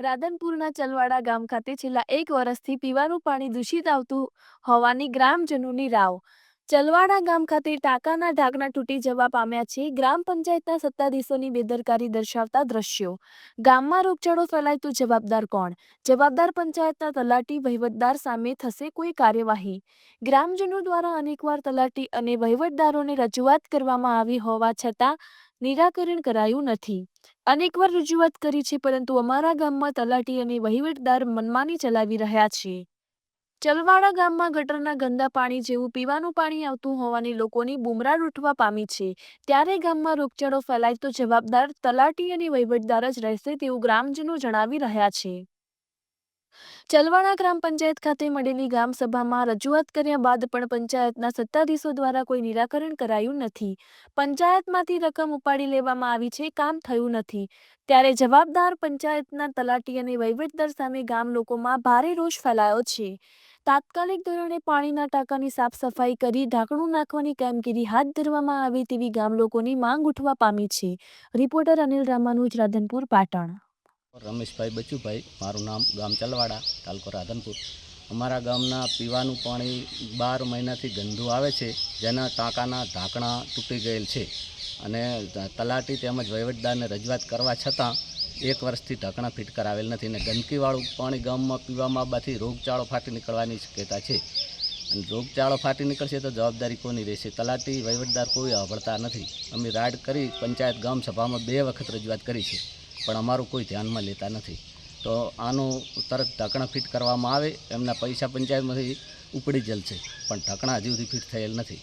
રાધનપુરના ચલવાડા ગામ ખાતે છેલ્લા એક વર્ષથી પીવાનું પાણી દૂષિત આવતું હોવાની ગ્રામજનોની રાવ. ચલવાડા ગામ ખાતે ટાંકાના ઢાંકણા તૂટી જવા પામ્યા છે. ગ્રામ પંચાયતના સત્તાધીશોની બેદરકારી દર્શાવતા દ્રશ્યો. ગામમાં રોગચાળો ફેલાય જવાબદાર કોણ? જવાબદાર પંચાયતના તલાટી વહીવટદાર સામે થશે કોઈ કાર્યવાહી? ગ્રામજનો દ્વારા અનેકવાર તલાટી અને વહીવટદારોને રજૂઆત કરવામાં આવી હોવા છતાં નિરાકરણ કરાયું નથી. અનેકવાર રજૂઆત કરી છે, પરંતુ અમારા ગામમાં તલાટી અને વહીવટદાર મનમાની ચલાવી રહ્યા છે ચલવાડા ગામમાં ગટરના ગંદા પાણી જેવું પીવાનું પાણી આવતું હોવાની લોકોની બુમરાળ ઉઠવા પામી છે. ત્યારે ગામમાં રોગચાળો ફેલાય તો જવાબદાર તલાટી અને વહીવટદાર જ રહેશે તેવું ગ્રામજનો જણાવી રહ્યા છે. ચલવાડા ગ્રામ પંચાયત ખાતે મળેલી ગ્રામ સભામાં રજૂઆત કર્યા બાદ પણ પંચાયતના સત્તાધીશો દ્વારા કોઈ નિરાકરણ કરાયું નથી. પંચાયતમાંથી રકમ ઉપાડી લેવામાં આવી છે, કામ થયું નથી. ત્યારે જવાબદાર પંચાયતના તલાટી અને વહીવટદાર સામે ગામ લોકોમાં ભારે રોષ ફેલાયો છે. તાત્કાલિક ધોરણે પાણીના ટાંકાની સાફ સફાઈ કરી ઢાંકણું નાખવાની કામગીરી હાથ ધરવામાં આવે તેવી ગામ લોકોની માંગ ઉઠવા પામી છે. રિપોર્ટર અનિલ રામાનુજ, રાધનપુર, પાટણ. રમેશભાઈ બચુભાઈ, મારું નામ ગામ ચલવાડા, તાલુકો રાધનપુર. અમારા ગામના પીવાનું પાણી બાર મહિનાથી ગંદુ આવે છે, જેના ટાંકાના ઢાંકણા તૂટી ગયેલ છે. અને તલાટી તેમજ વહીવટદારને રજૂઆત કરવા છતાં એક વર્ષથી ઢાંકણા ફિટ કરાવેલ નથી અને ગંદકીવાળું પાણી ગામમાં પીવામાં આવવાથી રોગચાળો ફાટી નીકળવાની શક્યતા છે. અને રોગચાળો ફાટી નીકળશે તો જવાબદારી કોની રહેશે? તલાટી વહીવટદાર કોઈ આવડતા નથી. અમે રાડ કરી પંચાયત ગામ સભામાં બે વખત રજૂઆત કરી છે. પણ અમારું કોઈ ધ્યાનમાં લેતા નથી. તો આનું તરત ઢાંકણા ફિટ કરવામાં આવે, એમના પૈસા પંચાયતમાંથી ઉપડી જલશે. પણ ઢાંકણા હજુ સુધી ફિટ થયેલ નથી.